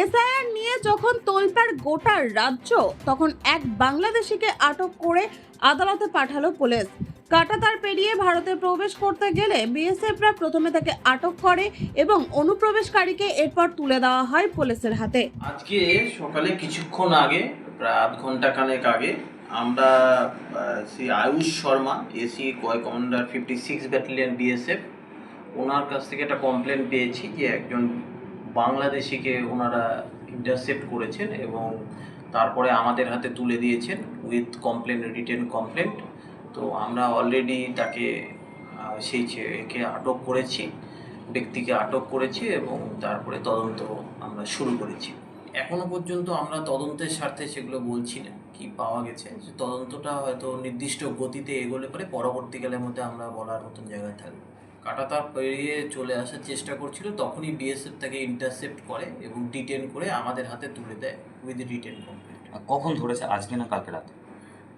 SIR নিয়ে যখন তোলপাড় গোটা রাজ্য, তখন এক বাংলাদেশিকে আটক করে আদালতে পাঠালো পুলিশ। কাটাতার পেরিয়ে ভারতে প্রবেশ করতে গেলে বিএসএফরা প্রথমে তাকে আটক করে এবং অনুপ্রবেশকারীকে এরপর তুলে দেওয়া হয় পুলিশের হাতে। আজকে সকালে কিছুক্ষণ আগে, প্রায় আধ ঘণ্টা খানেক আগে, আমরা শ্রী আয়ুষ শর্মা এসি কয় commander fifty six battalion BSF ওনার কাছ থেকে একটা কমপ্লেন পেয়েছি যে একজন বাংলাদেশিকে ওনারা ইন্টারসেপ্ট করেছেন এবং তারপরে আমাদের হাতে তুলে দিয়েছেন উইথ কমপ্লেন রিটেন কমপ্লেন তো আমরা অলরেডি তাকে সেই একে আটক করেছি, ব্যক্তিকে আটক করেছি এবং তারপরে তদন্ত আমরা শুরু করেছি। এখনও পর্যন্ত আমরা তদন্তের স্বার্থে সেগুলো বলছি না, কি পাওয়া গেছে। যে তদন্তটা হয়তো নির্দিষ্ট গতিতে এগোলে পরে পরবর্তীকালের মধ্যে আমরা বলার মতন জায়গায় থাকব। কাটাতার পেরিয়ে চলে আসার চেষ্টা করছিল তখনই বিএসএফ তাকে ইন্টারসেপ্ট করে এবং ডিটেন করে আমাদের হাতে তুলে দেয় উইথ ডিটেন কমপ্লিট আর কখন ধরেছে? আজকে না কালকে রাতে?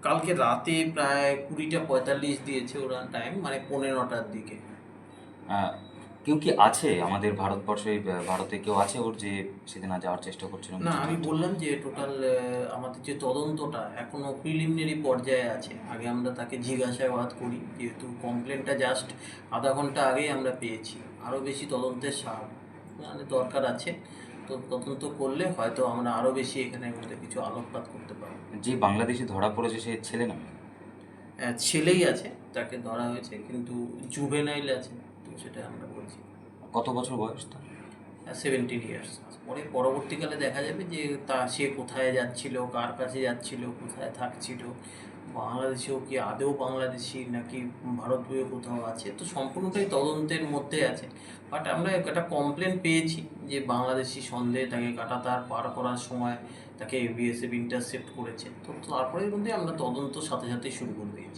কালকে রাতে প্রায় কুড়িটা পঁয়তাল্লিশ দিয়েছে ওরা টাইম মানে পনেরোটার দিকে। কেউ কি আছে? আমাদের ভারতবর্ষে ভারতে কেউ আছে ওর যে সেদিন আর যাওয়ার চেষ্টা করছিল না আমি বললাম যে টোটাল আমাদের যে তদন্তটা এখনও প্রিলিমিনারি পর্যায়ে আছে। আগে আমরা তাকে জিজ্ঞাসাবাদ করি যেহেতু কমপ্লেনটা জাস্ট আধা ঘণ্টা আগেই আমরা পেয়েছি। আরও বেশি তদন্তের সার মানে দরকার আছে। তো তদন্ত করলে হয়তো আমরা আরও বেশি এখানে মধ্যে কিছু আলোকপাত করতে পারব। যে বাংলাদেশে ধরা পড়েছে সে ছেলে না? ছেলেই আছে তাকে ধরা হয়েছে কিন্তু জুভেনাইল আছে। সেটা আমরা বলছি। কত বছর বয়স তার? সেভেন্টিন ইয়ার্স পরে পরবর্তীকালে দেখা যাবে যে তা সে কোথায় যাচ্ছিল কার কাছে যাচ্ছিল কোথায় থাকছিল বাংলাদেশেও কি আদেও বাংলাদেশি নাকি ভারতীয় কোথাও আছে? তো সম্পূর্ণটাই তদন্তের মধ্যে আছে। বাট আমরা একটা কমপ্লেন পেয়েছি যে বাংলাদেশি সন্দেহে তাকে কাটাতার পার করার সময় তাকে বিএসএফ ইন্টারসেপ্ট করেছে। তো তারপরে মধ্যে আমরা তদন্ত সাথে সাথে শুরু করে দিয়েছি।